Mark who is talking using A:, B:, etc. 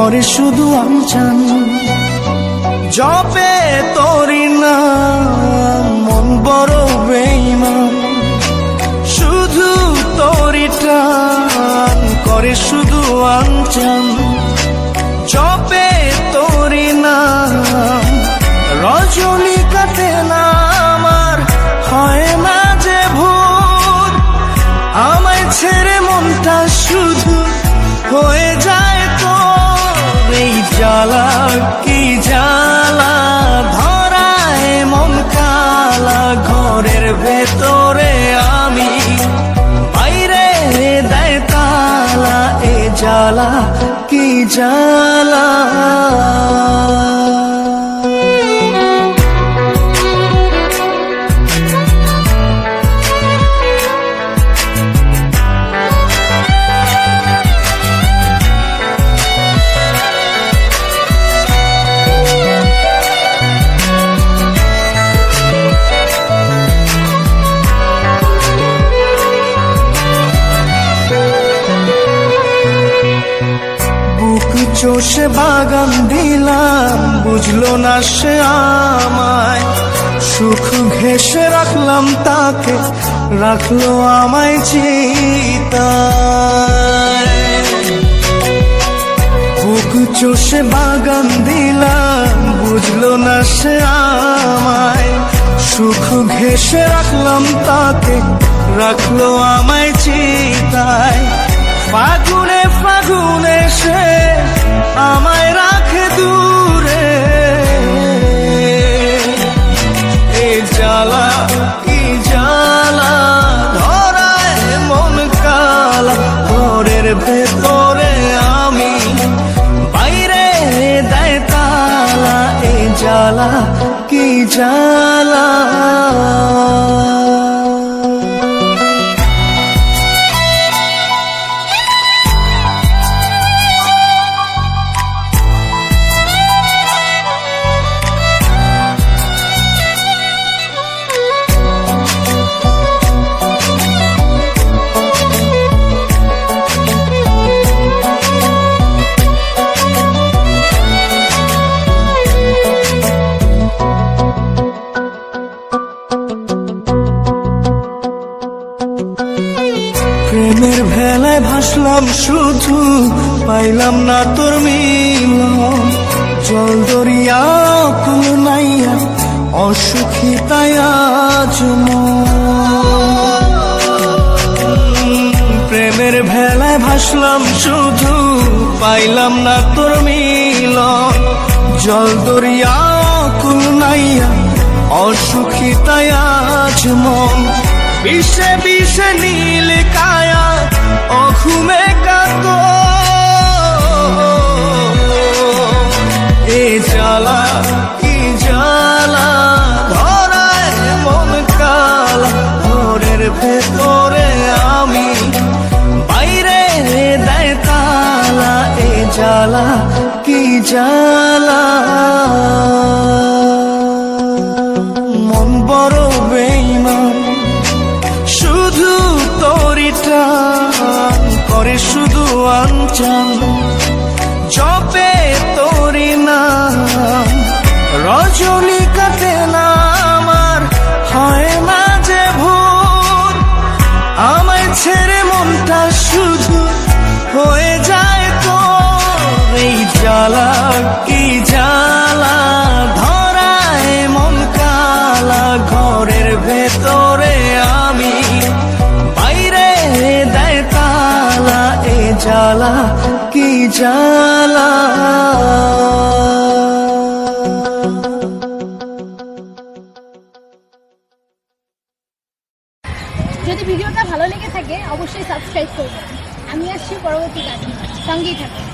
A: করে শুধু আমচান। জপে তোরি না মন বড় বেইমান ভেতরে আমি বাইরে দেয় তালা এ জ্বালা কি জ্বালা? চষে বাগান দিলাম, বুঝলো না সে আমায়। সুখ ঘেসে রাখলাম তাকে, রাখল আমায় চিতায়। বুক চষে বাগান দিলাম, বুঝলো না সে আমায়। সুখ ঘেসে রাখলাম তাকে, রাখল আমায় চিতায়। ফাগুনে ফাগুনে সে আমায় রাখে দূরে। এ জ্বালা, কি জ্বালা, ধরায় মন কালা, ঘরের ভেতরে আমি বাইরে দেয় তালা। এ জ্বালা, কি জ্বালা প্রেমের ভেলায় ভাসলাম শুধু, পাইলাম না তোর মিলন। জল দরিয়া কুল নাইয়া, অসুখী তাই আজ প্রেমের ভেলায় ভাসলাম শুধু, পাইলাম না তোর মিলন। জল দরিয়া কুল নাইয়া, অসুখী তাই আজ মন। বিষে বিষে নীল কায়া, অঘুমে কাত এ জ্বালা, কি জ্বালা, ধরায় মন কালা, ঘরের ভেতরে আমি, বাইরে দেয় তালা। এ জ্বালা, কি জ্বালা। মন বড় টান করে শুধু আনচান জপে তোরি রজনী কাটে না আমার হয় না যে ভোর আমায় ছেড়ে মনটা শুধু হয়ে যায় তো এই জ্বালা কি কি
B: যদি ভিডিওটা ভালো লেগে থাকে, অবশ্যই সাবস্ক্রাইব করবেন। আমি আসছি পরবর্তী কাজে। সঙ্গেই থাকুন।